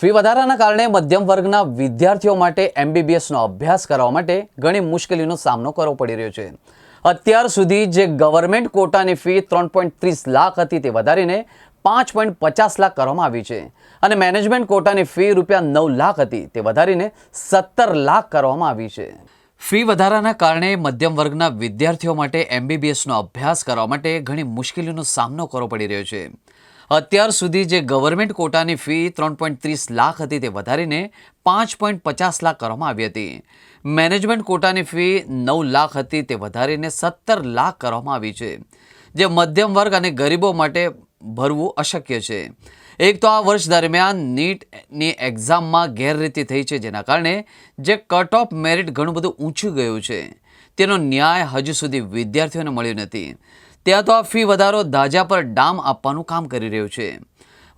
Fee વધારાના કારણે મધ્યમ વર્ગના વિદ્યાર્થીઓ માટે એમબીબીએસનો અભ્યાસ કરવા માટે ઘણી મુશ્કેલીનો સામનો કરવો પડી રહ્યો છે. અત્યાર સુધી જે ગવર્મેન્ટ કોટાની ફી ત્રણ પોઈન્ટ ત્રીસ લાખ હતી તે વધારીને પાંચ પોઈન્ટ પચાસ લાખ કરવામાં આવી છે. અને મેનેજમેન્ટ કોટાની ફી રૂપિયા નવ લાખ હતી તે વધારીને સત્તર લાખ કરવામાં આવી છે. ફી વધારાના કારણે મધ્યમ વર્ગના વિદ્યાર્થીઓ માટે એમબીબીએસનો અભ્યાસ કરવા માટે ઘણી મુશ્કેલીનો સામનો કરવો પડી રહ્યો છે. અત્યાર સુધી જે ગવર્મેન્ટ કોટાની ફી ત્રણ પોઈન્ટ ત્રીસ લાખ હતી તે વધારીને પાંચ પોઈન્ટ પચાસ લાખ કરવામાં આવી હતી. મેનેજમેન્ટ કોટાની ફી નવ લાખ હતી તે વધારીને સત્તર લાખ કરવામાં આવી છે. જે મધ્યમ વર્ગ અને ગરીબો માટે ભરવું અશક્ય છે. એક તો આ વર્ષ દરમિયાન નીટની એક્ઝામમાં ગેરરીતિ થઈ છે, જેના કારણે જે કટ ઓફ મેરિટ ઘણું બધું ઊંચું ગયું છે, તેનો ન્યાય હજુ સુધી વિદ્યાર્થીઓને મળ્યો નથી. ત્યાં તો આ ફી વધારો દાજા પર ડામ આપવાનું કામ કરી રહ્યું છે.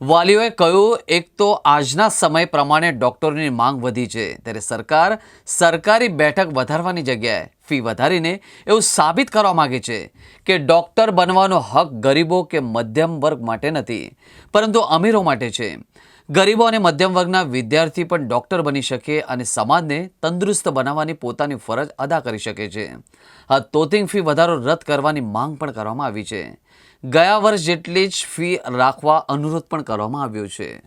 વાલીઓએ કહ્યું, એક તો આજના સમય પ્રમાણે ડૉક્ટરોની માંગ વધી છે. ત્યારે સરકાર સરકારી બેઠક વધારવાની જગ્યાએ ફી વધારીને એવું સાબિત કરવા માગે છે કે ડૉક્ટર બનવાનો હક ગરીબો કે મધ્યમ વર્ગ માટે નથી, પરંતુ અમીરો માટે છે. ગરીબો અને મધ્યમ વર્ગના વિદ્યાર્થી પણ ડૉક્ટર બની શકે અને સમાજને તંદુરસ્ત બનાવવાની પોતાની ફરજ અદા કરી શકે છે. આ તોતિંગ ફી વધારો રદ કરવાની માંગ પણ કરવામાં આવી છે. ગયા વર્ષ જેટલી જ ફી રાખવા અનુરોધ પણ કરવામાં આવ્યો છે.